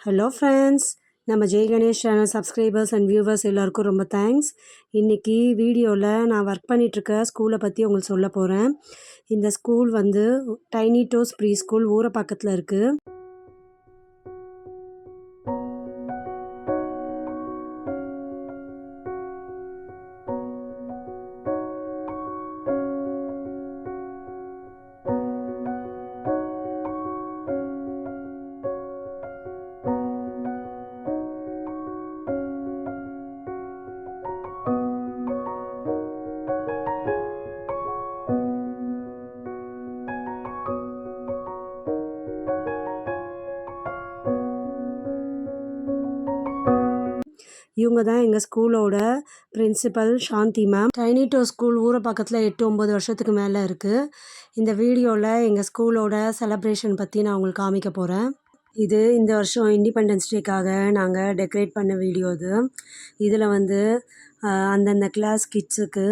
Hello friends நம்ம Jai Ganesh channel subscribers and viewers எல்லாருக்கும் ரொம்ப தேங்க்ஸ் இன்றைக்கி வீடியோவில் நான் ஒர்க் பண்ணிகிட்ருக்க ஸ்கூலை பற்றி உங்களுக்கு சொல்ல போகிறேன் இந்த ஸ்கூல் வந்து டைனி டோஸ் ப்ரீ ஸ்கூல் ஊரை பக்கத்தில் இருக்குது இவங்க தான் எங்கள் ஸ்கூலோட principal Shanthi ma'am tiny school ஊரை பக்கத்தில் எட்டு ஒம்பது வருஷத்துக்கு மேலே இருக்குது இந்த வீடியோவில் எங்கள் ஸ்கூலோட செலப்ரேஷன் பற்றி நான் உங்களுக்கு காமிக்க போகிறேன் இது இந்த வருஷம் இண்டிபெண்டன்ஸ் டேக்காக நாங்கள் டெக்கரேட் பண்ண வீடியோ இது. இதில் வந்து அந்தந்த கிளாஸ் கிட்ஸுக்கு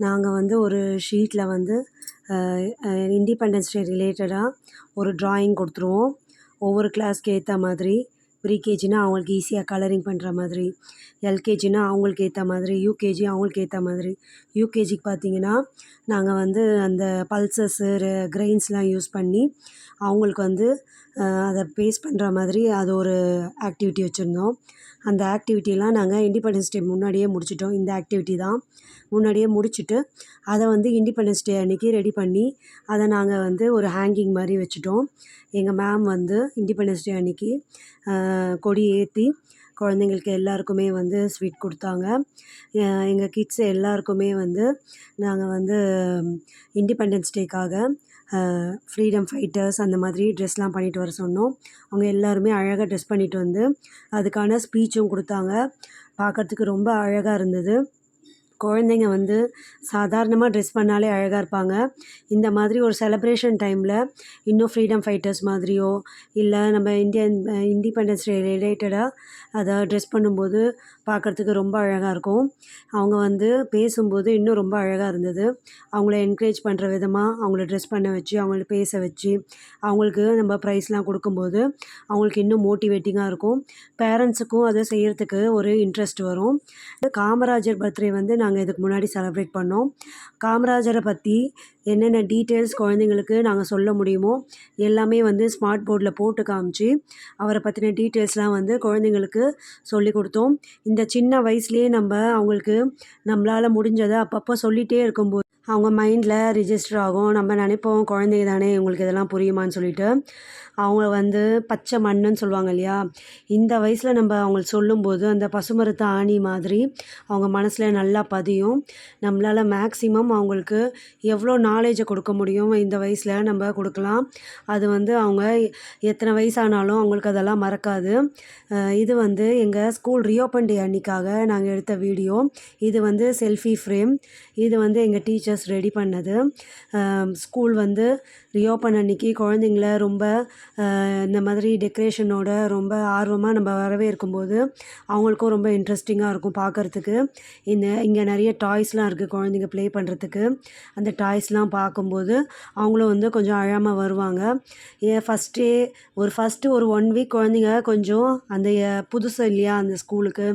நாங்கள் வந்து ஒரு ஷீட்டில் வந்து இண்டிபெண்டன்ஸ் டே ரிலேட்டடாக ஒரு ட்ராயிங் கொடுத்துருவோம். ஒவ்வொரு கிளாஸ்க்கு ஏற்ற மாதிரி ப்ரீகேஜினா அவங்களுக்கு ஈஸியாக கலரிங் பண்ணுற மாதிரி எல்கேஜினா அவங்களுக்கு ஏற்ற மாதிரி யூகேஜி அவங்களுக்கு ஏற்ற மாதிரி. யூகேஜிக்கு பார்த்தீங்கன்னா நாங்கள் வந்து அந்த பல்சஸ்ஸு கிரெயின்ஸ்லாம் யூஸ் பண்ணி அவங்களுக்கு வந்து அதை பேஸ் பண்ணுற மாதிரி அது ஒரு ஆக்டிவிட்டி வச்சுருந்தோம். அந்த ஆக்டிவிட்டிலாம் நாங்கள் இண்டிபெண்டன்ஸ் டே முன்னாடியே முடிச்சிட்டோம். இந்த ஆக்டிவிட்டி தான். முன்னாடியே முடிச்சுட்டு அதை வந்து இண்டிபெண்டன்ஸ் டே அன்றைக்கி ரெடி பண்ணி அதை நாங்கள் வந்து ஒரு ஹேங்கிங் மாதிரி வச்சுட்டோம். எங்கள் மேம் வந்து இண்டிபெண்டன்ஸ் டே அன்றைக்கி கொடி ஏற்றி குழந்தைங்களுக்கு எல்லாருக்குமே வந்து ஸ்வீட் கொடுத்தாங்க. எங்கள் கிட்ஸ் எல்லாருக்குமே வந்து நாங்கள் வந்து இண்டிபெண்டன்ஸ் டேக்காக ஃப்ரீடம் ஃபைட்டர்ஸ் அந்த மாதிரி ட்ரெஸ்லாம் பண்ணிட்டு வர சொன்னோம். அவங்க எல்லாருமே அழகாக ட்ரெஸ் பண்ணிட்டு வந்து அதுக்கான ஸ்பீச்சும் கொடுத்தாங்க. பார்க்கறதுக்கு ரொம்ப அழகாக இருந்தது. குழந்தைங்க வந்து சாதாரணமாக ட்ரெஸ் பண்ணாலே அழகாக இருப்பாங்க. இந்த மாதிரி ஒரு செலப்ரேஷன் டைமில் இன்னும் ஃப்ரீடம் ஃபைட்டர்ஸ் மாதிரியோ இல்லை நம்ம இந்தியன் இண்டிபெண்டன்ஸ் டே ரிலேட்டடாக அதை ட்ரெஸ் பண்ணும்போது பார்க்குறதுக்கு ரொம்ப அழகாக இருக்கும். அவங்க வந்து பேசும்போது இன்னும் ரொம்ப அழகாக இருந்தது. அவங்கள என்கரேஜ் பண்ணுற விதமாக அவங்கள ட்ரெஸ் பண்ண வச்சு அவங்கள பேச வச்சு அவங்களுக்கு நம்ம ப்ரைஸ்லாம் கொடுக்கும்போது அவங்களுக்கு இன்னும் மோட்டிவேட்டிங்காக இருக்கும். பேரண்ட்ஸுக்கும் அதை செய்கிறதுக்கு ஒரு இன்ட்ரெஸ்ட் வரும். காமராஜர் பர்த்டே வந்து நாங்கள் இதுக்கு முன்னாடி செலப்ரேட் பண்ணோம். காமராஜரை பற்றி என்னென்ன டீட்டெயில்ஸ் குழந்தைங்களுக்கு நாங்கள் சொல்ல முடியுமோ எல்லாமே வந்து ஸ்மார்ட் போர்டில் போட்டு காமிச்சு அவரை பற்றின டீட்டெயில்ஸ்லாம் வந்து குழந்தைங்களுக்கு சொல்லி கொடுத்தோம். இந்த சின்ன வயசுலேயே நம்ம அவங்களுக்கு நம்மளால் முடிஞ்சதை அப்பப்போ சொல்லிகிட்டே இருக்கும்போது அவங்க மைண்டில் ரிஜிஸ்டர் ஆகும். நம்ம நினைப்போம் குழந்தைங்க தானே இவங்களுக்கு இதெல்லாம் புரியுமான்னு சொல்லிட்டு. அவங்க வந்து பச்சை மண்ணுன்னு சொல்லுவாங்க இல்லையா? இந்த வயசில் நம்ம அவங்களுக்கு சொல்லும்போது அந்த பசுமரத்து ஆணி மாதிரி அவங்க மனசில் நல்லா பதியும். நம்மளால் மேக்ஸிமம் அவங்களுக்கு எவ்வளோ நாலேஜை கொடுக்க முடியும் இந்த வயசில் நம்ம கொடுக்கலாம். அது வந்து அவங்க எத்தனை வயசானாலும் அவங்களுக்கு அதெல்லாம் மறக்காது. இது வந்து எங்கள் ஸ்கூல் ரீஓப்பன் டே அன்னைக்காக நாங்கள் எடுத்த வீடியோ இது வந்து செல்ஃபி ஃப்ரேம் இது வந்து எங்கள் டீச்சர்ஸ் ரெடி பண்ணது. ஸ்கூல் வந்து ரீஓப்பன் அன்னைக்கு குழந்தைங்கள ரொம்ப இந்த மாதிரி டெக்கரேஷனோட ரொம்ப ஆர்வமாக நம்ம வரவேற்கும்போது அவங்களுக்கும் ரொம்ப இன்ட்ரெஸ்டிங்காக இருக்கும் பார்க்குறதுக்கு இந்த இங்கே நிறைய டாய்ஸ்லாம் இருக்குது குழந்தைங்க ப்ளே பண்ணுறதுக்கு அந்த டாய்ஸ்லாம் பார்க்கும்போது அவங்களும் வந்து கொஞ்சம் அழாமல் வருவாங்க. ஏன் ஃபஸ்ட்டே ஒரு ஃபஸ்ட்டு ஒரு ஒன் வீக் குழந்தைங்க கொஞ்சம் அந்த புதுசு இல்லையா அந்த ஸ்கூலுக்கு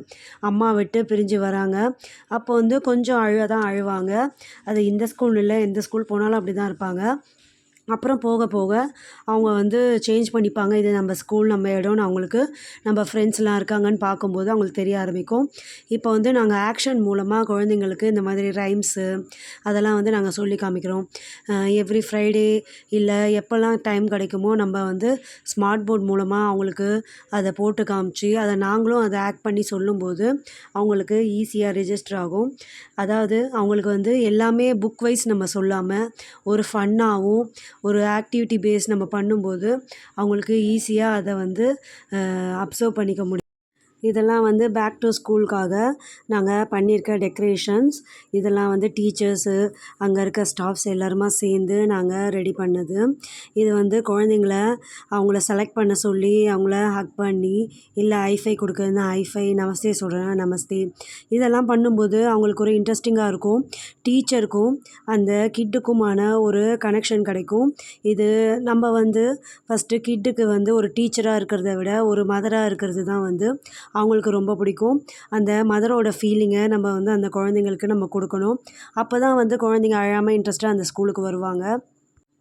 அம்மா விட்டு பிரிஞ்சு வராங்க. அப்போ வந்து கொஞ்சம் அழுவ தான் அழுவாங்க. அது இந்த ஸ்கூல் இல்லை எந்த ஸ்கூல் போனாலும் அப்படி தான் இருப்பாங்க. அப்புறம் போக போக அவங்க வந்து சேஞ்ச் பண்ணிப்பாங்க. இது நம்ம ஸ்கூல் நம்ம இடம்னு அவங்களுக்கு நம்ம ஃப்ரெண்ட்ஸ்லாம் இருக்காங்கன்னு பார்க்கும்போது அவங்களுக்கு தெரிய ஆரம்பிக்கும். இப்போ வந்து நாங்கள் ஆக்ஷன் மூலமாக குழந்தைங்களுக்கு இந்த மாதிரி ரைம்ஸு அதெல்லாம் வந்து நாங்கள் சொல்லி காமிக்கிறோம். எவ்ரி ஃப்ரைடே இல்லை எப்போல்லாம் டைம் கிடைக்குமோ நம்ம வந்து ஸ்மார்ட் போர்ட் மூலமாக அவங்களுக்கு அதை போட்டு காமிச்சு அதை நாங்களும் அதை ஆக்ட் பண்ணி சொல்லும்போது அவங்களுக்கு ஈஸியாக ரிஜிஸ்டர் ஆகும். அதாவது அவங்களுக்கு வந்து எல்லாமே புக் வைஸ் நம்ம சொல்லாமல் ஒரு ஃபன்னாகவும் ஒரு ஆக்டிவிட்டி பேஸ் நம்ம பண்ணும்போது அவங்களுக்கு ஈஸியாக அதை வந்து அப்சர்வ் பண்ணிக்க முடியும். இதெல்லாம் வந்து பேக் டு ஸ்கூலுக்காக நாங்கள் பண்ணியிருக்க டெக்கரேஷன்ஸ் இதெல்லாம் வந்து டீச்சர்ஸு அங்கே இருக்க ஸ்டாஃப்ஸ் எல்லாருமா சேர்ந்து நாங்கள் ரெடி பண்ணது. இது வந்து குழந்தைங்கள அவங்கள செலக்ட் பண்ண சொல்லி அவங்கள ஹக் பண்ணி இல்லை ஐஃபை கொடுக்குறதுனா ஐஃபை நமஸ்தே சொல்கிறேன் நமஸ்தே இதெல்லாம் பண்ணும்போது அவங்களுக்கு ஒரு இன்ட்ரெஸ்டிங்காக இருக்கும். டீச்சருக்கும் அந்த கிட்டுக்குமான ஒரு கனெக்ஷன் கிடைக்கும். இது நம்ம வந்து ஃபஸ்ட்டு கிட்டுக்கு வந்து ஒரு டீச்சராக இருக்கிறத விட ஒரு மதராக இருக்கிறது தான் வந்து அவங்களுக்கு ரொம்ப பிடிக்கும். அந்த மதரோட ஃபீலிங்கை நம்ம வந்து அந்த குழந்தைங்களுக்கு நம்ம கொடுக்கணும். அப்போ தான் வந்து குழந்தைங்க அழாமல் இன்ட்ரெஸ்ட்டாக அந்த ஸ்கூலுக்கு வருவாங்க.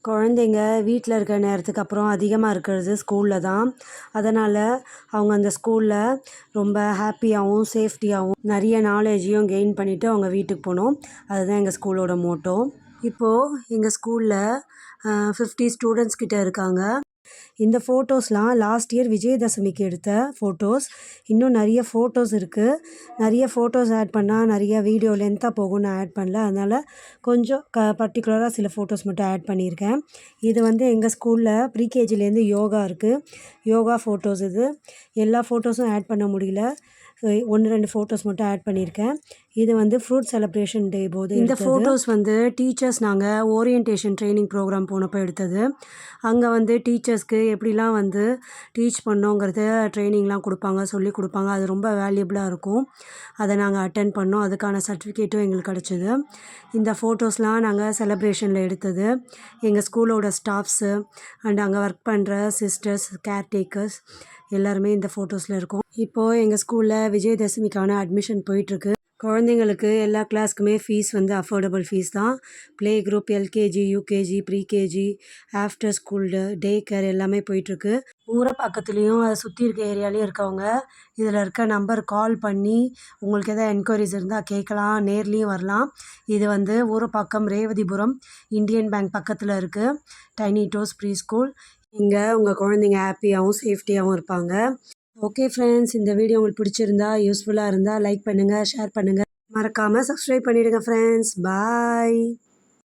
குழந்தைங்க வீட்டில் இருக்கிற நேரத்துக்கு அப்புறம் அதிகமாக இருக்கிறது ஸ்கூலில் தான். அதனால் அவங்க அந்த ஸ்கூலில் ரொம்ப ஹாப்பியாகவும் சேஃப்டியாகவும் நிறைய நாலேஜையும் கெயின் பண்ணிவிட்டு அவங்க வீட்டுக்கு போகணும். அதுதான் எங்கள் ஸ்கூலோட மோட்டோ இப்போது எங்கள் ஸ்கூலில் ஃபிஃப்டி ஸ்டூடெண்ட்ஸ் கிட்ட இருக்காங்க. இந்த ஃபோட்டோஸ்லாம் லாஸ்ட் இயர் விஜயதசமிக்கு எடுத்த ஃபோட்டோஸ் இன்னும் நிறைய ஃபோட்டோஸ் இருக்குது நிறைய ஃபோட்டோஸ் ஆட் பண்ணால் நிறைய வீடியோ லென்த்தாக போகும்னு ஆட் பண்ணல. அதனால் கொஞ்சம் க பர்டிகுலராக சில ஃபோட்டோஸ் மட்டும் ஆட் பண்ணியிருக்கேன். இது வந்து எங்கள் ஸ்கூலில் ப்ரீகேஜிலேருந்து யோகா இருக்குது யோகா ஃபோட்டோஸ் இது. எல்லா ஃபோட்டோஸும் ஆட் பண்ண முடியல. ஒன்று ரெண்டு ஃபோட்டோஸ் மட்டும் ஆட் பண்ணியிருக்கேன். இது வந்து ஃப்ரூட் செலிப்ரேஷன் டே போது இந்த ஃபோட்டோஸ் வந்து டீச்சர்ஸ் நாங்கள் ஓரியன்டேஷன் ட்ரைனிங் ப்ரோக்ராம் போனப்போ எடுத்தது. அங்கே வந்து டீச்சர்ஸ்க்கு எப்படிலாம் வந்து டீச் பண்ணோங்கிறத ட்ரைனிங்லாம் கொடுப்பாங்க சொல்லி கொடுப்பாங்க. அது ரொம்ப வேல்யூபிளாக இருக்கும். அதை நாங்கள் அட்டன் பண்ணோம். அதுக்கான சர்டிஃபிகேட்டும் எங்களுக்கு கிடச்சிது. இந்த ஃபோட்டோஸ்லாம் நாங்கள் செலிப்ரேஷனில் எடுத்தது. எங்கள் ஸ்கூலோட ஸ்டாஃப்ஸு அண்ட் அங்கே ஒர்க் பண்ணுற சிஸ்டர்ஸ் கேர்டேக்கர்ஸ் எல்லாருமே இந்த ஃபோட்டோஸில் இருக்கும். இப்போது எங்கள் ஸ்கூலில் விஜயதசமிக்கான அட்மிஷன் போயிட்டுருக்கு. குழந்தைங்களுக்கு எல்லா கிளாஸ்க்குமே ஃபீஸ் வந்து அஃபோர்டபுள் ஃபீஸ் தான். Play group LKG UKG pre KG after school day care எல்லாமே போயிட்டுருக்கு. ஊரை பக்கத்துலேயும் அதை சுற்றி இருக்க ஏரியாலேயும் இருக்கவங்க இதில் இருக்க நம்பர் கால் பண்ணி உங்களுக்கு எதாவது என்கொயரிஸ் இருந்தால் கேட்கலாம். நேர்லேயும் வரலாம். இது வந்து ஊரப்பாக்கம் ரேவதிபுரம் இந்தியன் பேங்க் பக்கத்தில் இருக்குது டைனி டோஸ் ப்ரீ ஸ்கூல் இங்கே உங்கள் குழந்தைங்க ஹாப்பியாகவும் சேஃப்டியாகவும் இருப்பாங்க. ஓகே ஃப்ரெண்ட்ஸ் இந்த வீடியோ உங்களுக்கு பிடிச்சிருந்தா யூஸ்ஃபுல்லாக இருந்தால் லைக் பண்ணுங்கள் ஷேர் பண்ணுங்கள் மறக்காமல் சப்ஸ்கிரைப் பண்ணிவிடுங்க ஃப்ரெண்ட்ஸ் பாய்